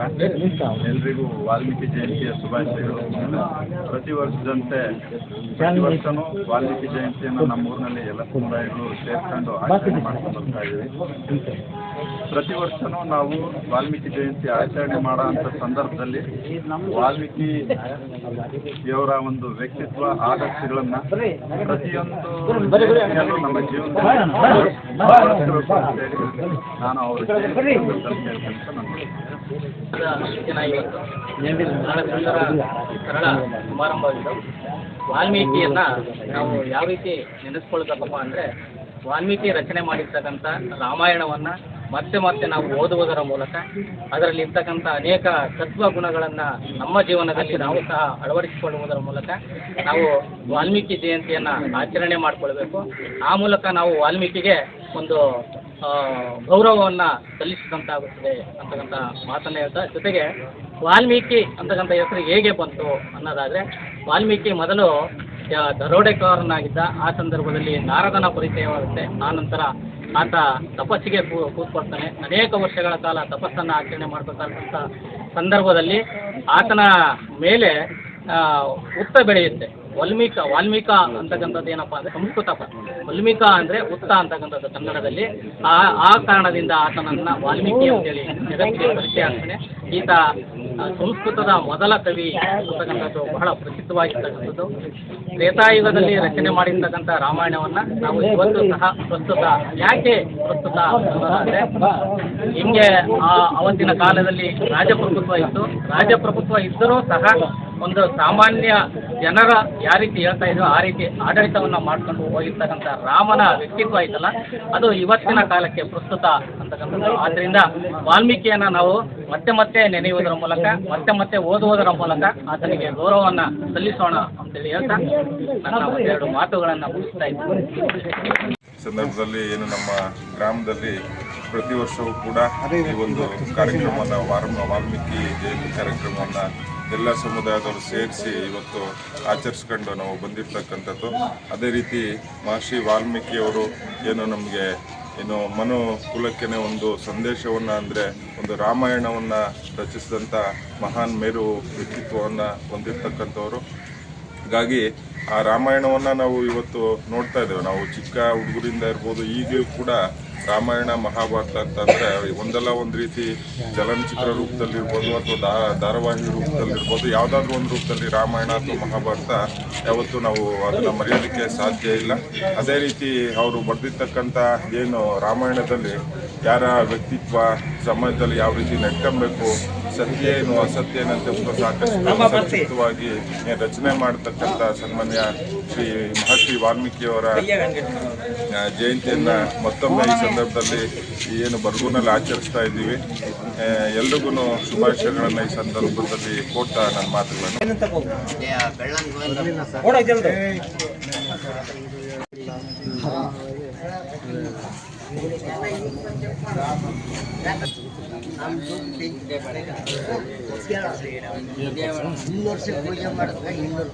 ಎಲ್ರಿಗೂ ವಾಲ್ಮೀಕಿ ಜಯಂತಿಯ ಶುಭಾಶಯಗಳು ಪ್ರತಿ ವರ್ಷದಂತೆ ಪ್ರತಿ ವರ್ಷನೂ ವಾಲ್ಮೀಕಿ ಜಯಂತಿಯನ್ನು ನಮ್ಮ ಊರಿನಲ್ಲಿ ಎಲ್ಲ ಸಮುದಾಯಗಳು ಸೇರ್ಕೊಂಡು ಆಚರಣೆ ಮಾಡ್ಕೊಂಡು ಬರ್ತಾ ಇದ್ದೀವಿ ಪ್ರತಿ ವರ್ಷನೂ ನಾವು ವಾಲ್ಮೀಕಿ ಜಯಂತಿ ಆಚರಣೆ ಮಾಡೋ ಅಂಥ ಸಂದರ್ಭದಲ್ಲಿ ವಾಲ್ಮೀಕಿ ಇವರ ಒಂದು ವ್ಯಕ್ತಿತ್ವ ಆದರ್ಶಗಳನ್ನ ಪ್ರತಿಯೊಂದು ನಮ್ಮ ಜೀವನದಲ್ಲಿ ನಾನು ಅವರು ಹೇಳಿ ನಾನು ಅವ್ರ ಕೇಳ್ಕೊಂತ ಇವತ್ತು ಸರಳ ವಾಲ್ಮೀಕಿಯನ್ನ ನಾವು ಯಾವ ರೀತಿ ನೆನೆಸ್ಕೊಳ್ಬೇಕಪ್ಪ ಅಂದರೆ ವಾಲ್ಮೀಕಿ ರಚನೆ ಮಾಡಿರ್ತಕ್ಕಂಥ ರಾಮಾಯಣವನ್ನ ಮತ್ತೆ ಮತ್ತೆ ನಾವು ಓದುವುದರ ಮೂಲಕ ಅದರಲ್ಲಿ ಇರ್ತಕ್ಕಂಥ ಅನೇಕ ತತ್ವ ಗುಣಗಳನ್ನ ನಮ್ಮ ಜೀವನದಲ್ಲಿ ನಾವು ಸಹ ಅಳವಡಿಸಿಕೊಳ್ಳುವುದರ ಮೂಲಕ ನಾವು ವಾಲ್ಮೀಕಿ ಜಯಂತಿಯನ್ನು ಆಚರಣೆ ಮಾಡಿಕೊಳ್ಬೇಕು. ಆ ಮೂಲಕ ನಾವು ವಾಲ್ಮೀಕಿಗೆ ಒಂದು ಗೌರವವನ್ನು ಸಲ್ಲಿಸಿದಂತಾಗುತ್ತದೆ ಅಂತಕ್ಕಂಥ ಮಾತನ್ನ ಹೇಳ್ತಾ ಜೊತೆಗೆ ವಾಲ್ಮೀಕಿ ಅಂತಕ್ಕಂಥ ಹೆಸರು ಹೇಗೆ ಬಂತು ಅನ್ನೋದಾದರೆ, ವಾಲ್ಮೀಕಿ ಮೊದಲು ದರೋಡೆಕಾರನಾಗಿದ್ದ ಆ ಸಂದರ್ಭದಲ್ಲಿ ನಾರದನ ಪರಿಚಯವಾಗುತ್ತೆ. ಆ ನಂತರ ಆತ ತಪಸ್ಸಿಗೆ ಕೂತ್ಕೊಳ್ತಾನೆ. ಅನೇಕ ವರ್ಷಗಳ ಕಾಲ ತಪಸ್ಸನ್ನು ಆಚರಣೆ ಮಾಡಬೇಕಾದಂಥ ಸಂದರ್ಭದಲ್ಲಿ ಆತನ ಮೇಲೆ ಉತ್ತ ಬೆಳೆಯುತ್ತೆ. ವಲ್ಮೀಕ, ವಾಲ್ಮೀಕ ಅಂತಕ್ಕಂಥದ್ದು ಏನಪ್ಪ ಅಂದ್ರೆ, ಸಂಸ್ಕೃತ ಪದ. ವಾಲ್ಮೀಕ ಅಂದರೆ ಉತ್ತ ಅಂತಕ್ಕಂಥದ್ದು ಕನ್ನಡದಲ್ಲಿ. ಆ ಆ ಕಾರಣದಿಂದ ಆತನನ್ನ ವಾಲ್ಮೀಕಿ ಅಂತೇಳಿ ಜಗತ್ತಿಗೆ ಪರಿಚಯ ಆಗ್ತಾನೆ. ಈತ ಸಂಸ್ಕೃತದ ಮೊದಲ ಕವಿ ಅಂತಕ್ಕಂಥದ್ದು ಬಹಳ ಪ್ರಸಿದ್ಧವಾಗಿರ್ತಕ್ಕಂಥದ್ದು. ತ್ರೇತಾಯುಗದಲ್ಲಿ ರಚನೆ ಮಾಡಿರ್ತಕ್ಕಂಥ ರಾಮಾಯಣವನ್ನ ನಾವು ಇವತ್ತು ಸಹ ಪ್ರಸ್ತುತ, ಯಾಕೆ ಪ್ರಸ್ತುತ ಅಂದರೆ ಹಿಂಗೆ ಆ ಅವತ್ತಿನ ಕಾಲದಲ್ಲಿ ರಾಜಪ್ರಭುತ್ವ ಇತ್ತು. ರಾಜಪ್ರಭುತ್ವ ಇದ್ದರೂ ಸಹ ಒಂದು ಸಾಮಾನ್ಯ ಜನರ ಯಾವ ರೀತಿ ಹೇಳ್ತಾ ಇದ್ರು ಆ ರೀತಿ ಆಡಳಿತವನ್ನ ಮಾಡ್ಕೊಂಡು ಹೋಗಿರ್ತಕ್ಕಂಥ ರಾಮನ ವ್ಯಕ್ತಿತ್ವ ಐತಲ್ಲ, ಅದು ಇವತ್ತಿನ ಕಾಲಕ್ಕೆ ಪ್ರಸ್ತುತ ಅಂತಕ್ಕಂಥದ್ದು. ಆದ್ದರಿಂದ ವಾಲ್ಮೀಕಿಯನ್ನ ನಾವು ಮತ್ತೆ ಮತ್ತೆ ನೆನೆಯುವುದರ ಮೂಲಕ, ಮತ್ತೆ ಮತ್ತೆ ಓದುವುದರ ಮೂಲಕ ಆತನಿಗೆ ಗೌರವವನ್ನ ಸಲ್ಲಿಸೋಣ ಅಂತೇಳಿ ಹೇಳ್ತಾ ನನ್ನ ಒಂದೆರಡು ಮಾತುಗಳನ್ನ ಮುಗಿಸ್ತಾ ಇದ್ದೀನಿ. ಸಂದರ್ಭದಲ್ಲಿ ಏನು ನಮ್ಮ ಗ್ರಾಮದಲ್ಲಿ ಪ್ರತಿ ವರ್ಷವೂ ಕೂಡ ಈ ಒಂದು ಕಾರ್ಯಕ್ರಮವನ್ನು ವಾಲ್ಮೀಕಿ ಜಯಂತಿ ಕಾರ್ಯಕ್ರಮವನ್ನು ಎಲ್ಲ ಸಮುದಾಯದವರು ಸೇರಿಸಿ ಇವತ್ತು ಆಚರಿಸ್ಕೊಂಡು ನಾವು ಬಂದಿರ್ತಕ್ಕಂಥದ್ದು. ಅದೇ ರೀತಿ ಮಹರ್ಷಿ ವಾಲ್ಮೀಕಿಯವರು ಏನು ನಮಗೆ ಏನು ಮನು ಕುಲಕ್ಕೆ ಒಂದು ಸಂದೇಶವನ್ನು ಅಂದರೆ ಒಂದು ರಾಮಾಯಣವನ್ನು ರಚಿಸಿದಂಥ ಮಹಾನ್ ಮೇರು ವ್ಯಕ್ತಿತ್ವವನ್ನು ಹೊಂದಿರ್ತಕ್ಕಂಥವರು. ಹಾಗಾಗಿ ಆ ರಾಮಾಯಣವನ್ನು ನಾವು ಇವತ್ತು ನೋಡ್ತಾ ಇದ್ದೇವೆ. ನಾವು ಚಿಕ್ಕ ಹುಡುಗರಿಂದ ಇರ್ಬೋದು, ಈಗಲೂ ಕೂಡ ರಾಮಾಯಣ, ಮಹಾಭಾರತ ಅಂತಂದರೆ ಒಂದಲ್ಲ ಒಂದು ರೀತಿ ಚಲನಚಿತ್ರ ರೂಪದಲ್ಲಿರ್ಬೋದು ಅಥವಾ ಧಾರಾವಾಹಿ ರೂಪದಲ್ಲಿರ್ಬೋದು ಯಾವುದಾದ್ರೂ ಒಂದು ರೂಪದಲ್ಲಿ ರಾಮಾಯಣ ಅಥವಾ ಮಹಾಭಾರತ ಯಾವತ್ತೂ ನಾವು ಅದನ್ನು ಮರೆಯೋದಕ್ಕೆ ಸಾಧ್ಯ ಇಲ್ಲ. ಅದೇ ರೀತಿ ಅವರು ಬರೆದಿರ್ತಕ್ಕಂಥ ಏನು ರಾಮಾಯಣದಲ್ಲಿ ಯಾರ ವ್ಯಕ್ತಿತ್ವ ಸಮಾಜದಲ್ಲಿ ಯಾವ ರೀತಿ ನಡ್ಕೊಬೇಕು ಸತ್ಯ ಏನು ಅಸತ್ಯ ಏನಂತ ಸಾಕಷ್ಟುವಾಗಿ ಸಾಕಷ್ಟು ಸಂಕ್ಷಿಪ್ತವಾಗಿ ಏನ್ ರಚನೆ ಮಾಡತಕ್ಕಂಥ ಸನ್ಮಾನ್ಯ ಶ್ರೀ ಮಹರ್ಷಿ ವಾಲ್ಮೀಕಿಯವರ ಜಯಂತಿಯನ್ನು ಜಯಂತಿಯನ್ನ ಮತ್ತೊಮ್ಮೆ ಈ ಸಂದರ್ಭದಲ್ಲಿ ಏನು ಬರ್ಗೂನಲ್ಲಿ ಆಚರಿಸ್ತಾ ಇದ್ದೀವಿ. ಎಲ್ರಿಗೂ ಶುಭಾಶಯಗಳನ್ನು ಈ ಸಂದರ್ಭದಲ್ಲಿ ಕೊಟ್ಟ ನನ್ನ ಮಾತುಗಳನ್ನು. ಇನ್ನೂರು ಪೂಜೆ ಮಾಡಿದ್ರೆ ಇನ್ನೂರು